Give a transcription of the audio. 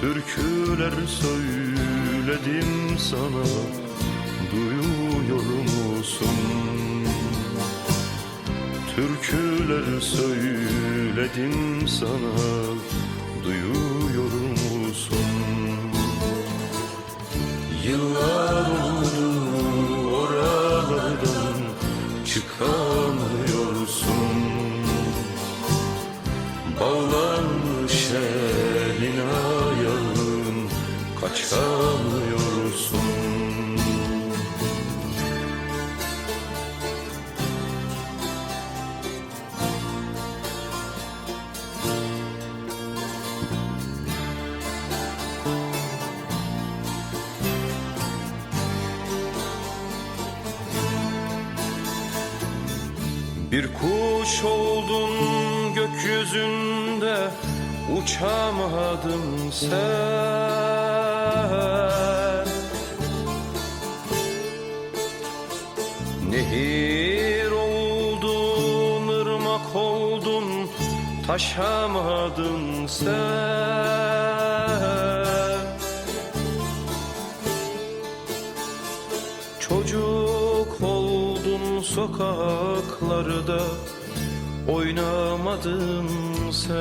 Türküler söyledim sana Duyuyor musun? Türküler söyledim sana Duyuyor musun? Yıllar oldu oralardan çıkamıyorsun Bağlanmış elin ayağın kaçamıyorsun Bir kuş oldun gökyüzünde uçamadın sen Nehir oldun, ırmak oldun, taşamadın sen. Çocuk oldun sokaklarda Oynamadın sen